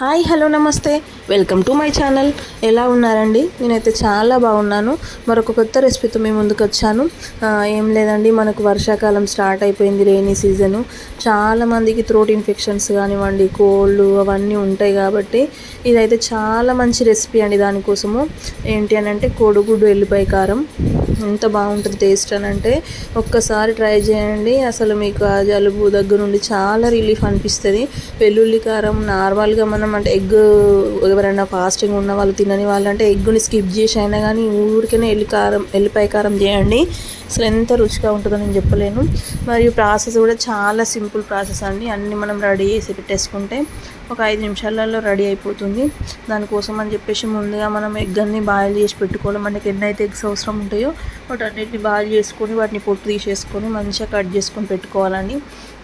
Hi hello నమస్తే. Welcome to my channel. ఎలా ఉన్నారండి? నేనైతే చాలా బాగున్నాను. మరొక కొత్త రెసిపీతో మేము ముందుకు వచ్చాను ఏం లేదండి మనకు వర్షాకాలం స్టార్ట్ అయిపోయింది రెయినీ సీజను. చాలా మందికి థ్రోట్ ఇన్ఫెక్షన్స్ కానివ్వండి కోల్డ్ అవన్నీ ఉంటాయి కాబట్టి ఇదైతే చాలా మంచి రెసిపీ అండి దానికోసము. ఏంటి అని అంటే కోడిగుడ్డు ఎల్లిపాయ కారం. ఎంత బాగుంటుంది టేస్ట్ అని అంటే ఒక్కసారి ట్రై చేయండి. అసలు మీకు ఆ జలుబు దగ్గర నుండి చాలా రిలీఫ్ అనిపిస్తుంది. వెల్లుల్లి కారం నార్మల్గా మనం అంటే ఎగ్ ఎవరైనా ఫాస్టింగ్ ఉన్న వాళ్ళు తినని వాళ్ళు అంటే ఎగ్గుని స్కిప్ చేసి అయినా కానీ ఊరికనే ఎల్లి కారం ఎల్లిపాయ కారం చేయండి. అసలు ఎంత రుచిగా ఉంటుందో నేను చెప్పలేను. మరియు ప్రాసెస్ కూడా చాలా సింపుల్ ప్రాసెస్ అండి. అన్నీ మనం రెడీ చేసి పెట్టేసుకుంటే ఒక ఐదు నిమిషాలలో రెడీ అయిపోతుంది. దానికోసం అని చెప్పేసి ముందుగా మనం ఎగ్ అన్ని బాయిల్ చేసి పెట్టుకోవాలి. మనకి ఎన్నైతే ఎగ్స్ అవసరం ఉంటాయో వాటి అన్నిటిని బాయిల్ చేసుకొని వాటిని పొట్టు తీసేసుకొని మంచిగా కట్ చేసుకొని పెట్టుకోవాలండి.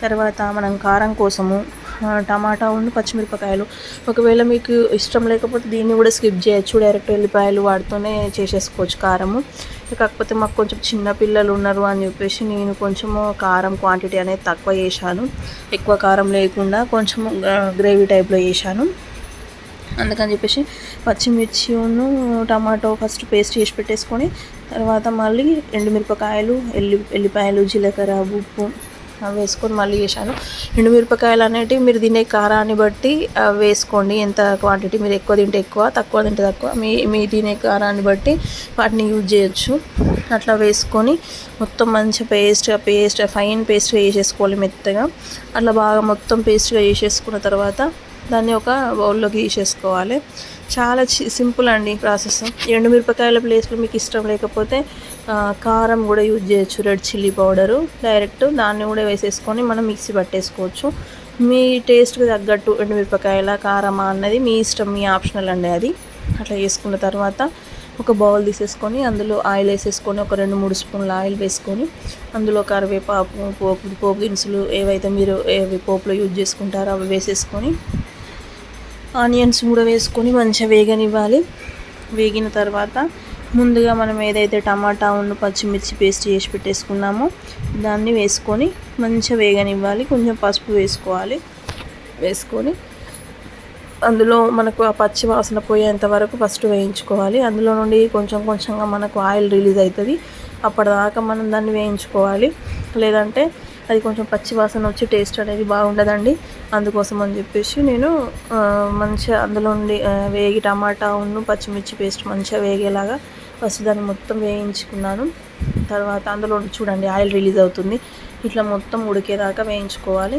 తర్వాత మనం కారం కోసము టమాటా ఉండి పచ్చిమిరపకాయలు. ఒకవేళ మీకు ఇష్టం లేకపోతే దీన్ని కూడా స్కిప్ చేయొచ్చు. డైరెక్ట్ ఉల్లిపాయలు వాటితోనే చేసేసుకోవచ్చు కారము. కాకపోతే మాకు కొంచెం చిన్న పిల్లలు ఉన్నారు అని చెప్పేసి నేను కొంచెము కారం క్వాంటిటీ అనేది తక్కువ చేశాను. ఎక్కువ కారం లేకుండా కొంచెం గ్రేవీ టైప్లో చేశాను. అందుకని చెప్పేసి పచ్చిమిర్చిను టమాటో ఫస్ట్ పేస్ట్ చేసి పెట్టేసుకొని తర్వాత మళ్ళీ ఎండుమిరపకాయలు ఎల్లి ఎల్లిపాయలు జీలకర్ర ఉప్పు అవి వేసుకొని మళ్ళీ చేశాను. ఎండుమిరపకాయలు అనేటివి మీరు తినే కారాన్ని బట్టి వేసుకోండి. ఎంత క్వాంటిటీ మీరు ఎక్కువ తింటే ఎక్కువ తక్కువ తింటే తక్కువ. మీ మీ తినే కారాన్ని బట్టి వాటిని యూజ్ చేయొచ్చు. అట్లా వేసుకొని మొత్తం మంచిగా పేస్ట్గా పేస్ట్ ఫైన్ పేస్ట్గా చేసేసుకోవాలి మెత్తగా. అట్లా బాగా మొత్తం పేస్ట్గా చేసేసుకున్న తర్వాత దాన్ని ఒక బౌల్లోకి తీసేసుకోవాలి. చాలా సింపుల్ అండి ప్రాసెస్. ఎండు మిరపకాయల ప్లేస్లో మీకు ఇష్టం లేకపోతే కారం కూడా యూజ్ చేయొచ్చు రెడ్ చిల్లీ పౌడరు. డైరెక్ట్ దాన్ని కూడా వేసేసుకొని మనం మిక్సీ పట్టేసుకోవచ్చు. మీ టేస్ట్కి తగ్గట్టు ఎండుమిరపకాయల కారమా అన్నది మీ ఇష్టం మీ ఆప్షనల్ అండి అది. అట్లా చేసుకున్న తర్వాత ఒక బౌల్ తీసేసుకొని అందులో ఆయిల్ వేసేసుకొని ఒక రెండు మూడు స్పూన్ల ఆయిల్ వేసుకొని అందులో కరివేపాకు పోపు పోపు దినుసులు ఏవైతే మీరు ఏవి పోపులో యూజ్ చేసుకుంటారో అవి వేసేసుకొని ఆనియన్స్ కూడా వేసుకొని మంచిగా వేగనివ్వాలి. వేగిన తర్వాత ముందుగా మనం ఏదైతే టమాటా ఉన్న పచ్చిమిర్చి పేస్ట్ చేసి పెట్టేసుకున్నామో దాన్ని వేసుకొని మంచిగా వేగనివ్వాలి. కొంచెం పసుపు వేసుకోవాలి. వేసుకొని అందులో మనకు ఆ పచ్చి వాసన పోయేంత వరకు ఫస్ట్ వేయించుకోవాలి. అందులో నుండి కొంచెం కొంచెంగా మనకు ఆయిల్ రిలీజ్ అవుతుంది. అప్పటిదాకా మనం దాన్ని వేయించుకోవాలి. లేదంటే అది కొంచెం పచ్చి వాసన వచ్చి టేస్ట్ అనేది బాగుండదండి. అందుకోసం అని చెప్పేసి నేను మంచిగా అందులో ఉండి వేగి టమాటా ఉన్ను పచ్చిమిర్చి పేస్ట్ మంచిగా వేగేలాగా ఫస్ట్ దాన్ని మొత్తం వేయించుకున్నాను. తర్వాత అందులో చూడండి ఆయిల్ రిలీజ్ అవుతుంది. ఇట్లా మొత్తం ఉడికేదాకా వేయించుకోవాలి.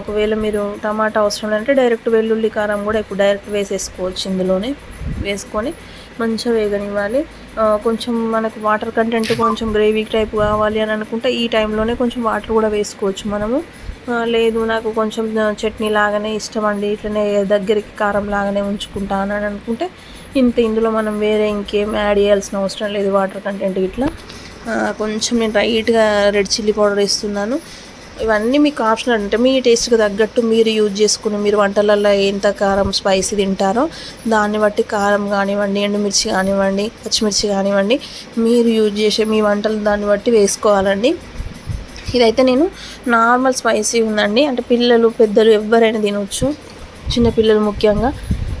ఒకవేళ మీరు టమాటా అవసరం లేదంటే డైరెక్ట్ వెల్లుల్లి కారం కూడా ఇప్పుడు డైరెక్ట్ వేసేసుకోవచ్చు ఇందులోనే. వేసుకొని మంచిగా వేగనివ్వాలి. కొంచెం మనకు వాటర్ కంటెంట్ కొంచెం గ్రేవీ టైప్ కావాలి అని అనుకుంటే ఈ టైంలోనే కొంచెం వాటర్ కూడా వేసుకోవచ్చు మనము. లేదు నాకు కొంచెం చట్నీ లాగానే ఇష్టం అండి. ఇట్లనే దగ్గరికి కారం లాగానే ఉంచుకుంటాను అని అనుకుంటే ఇంత ఇందులో మనం వేరే ఇంకేం యాడ్ చేయాల్సిన అవసరం లేదు వాటర్ కంటెంట్ ఇట్లా కొంచెం నేను రైట్గా రెడ్ చిల్లీ పౌడర్ వేస్తున్నాను. ఇవన్నీ మీకు ఆప్షనల్ అంటే మీ టేస్ట్కి తగ్గట్టు మీరు యూజ్ చేసుకుని మీరు వంటలలో ఎంత కారం స్పైసీ తింటారో దాన్ని బట్టి కారం కానివ్వండి ఎండుమిర్చి కానివ్వండి పచ్చిమిర్చి కానివ్వండి మీరు యూజ్ చేసే మీ వంటలు దాన్ని బట్టి వేసుకోవాలండి. ఇదైతే నేను నార్మల్ స్పైసీ ఉందండి. అంటే పిల్లలు పెద్దలు ఎవరైనా తినొచ్చు. చిన్నపిల్లలు ముఖ్యంగా.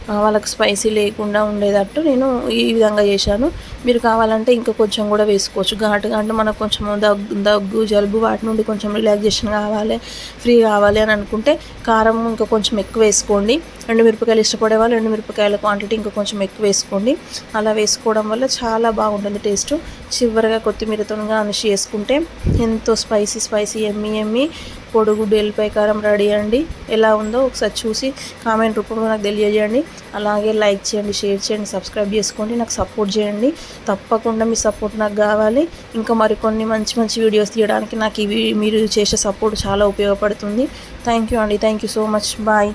వాళ్ళకి స్పైసీ లేకుండా ఉండేటట్టు నేను ఈ విధంగా చేశాను. మీరు కావాలంటే ఇంకా కొంచెం కూడా వేసుకోవచ్చు. ఘాటుగా అంటే మనకు కొంచెం దగ్గు దగ్గు జలుబు వాటి నుండి కొంచెం రిలాక్సేషన్ కావాలి ఫ్రీ కావాలి అని అనుకుంటే కారం ఇంకా కొంచెం ఎక్కువ వేసుకోండి. రెండు మిరపకాయలు ఇష్టపడే వాళ్ళు రెండు మిరపకాయల క్వాంటిటీ ఇంకా కొంచెం ఎక్కువ వేసుకోండి. అలా వేసుకోవడం వల్ల చాలా బాగుంటుంది టేస్ట్ చివరిగా కొత్తిమీరతో గానిష్ చేసుకుంటే ఎంతో స్పైసీ స్పైసీ ఎమ్మి ఎమ్మి పొడుగు ఎల్లిపాయ కారం రెడీ అండి ఎలా ఉందో ఒకసారి చూసి కామెంట్ రూపంలో నాకు తెలియజేయండి. అలాగే లైక్ చేయండి షేర్ చేయండి సబ్స్క్రైబ్ చేసుకోండి నాకు సపోర్ట్ చేయండి. తప్పకుండా మీ సపోర్ట్ నాకు కావాలి. ఇంకా మరికొన్ని మంచి మంచి వీడియోస్ తీయడానికి నాకు ఇవి మీరు చేసే సపోర్ట్ చాలా ఉపయోగపడుతుంది. థ్యాంక్ యూ అండి. Thank you so much. Bye.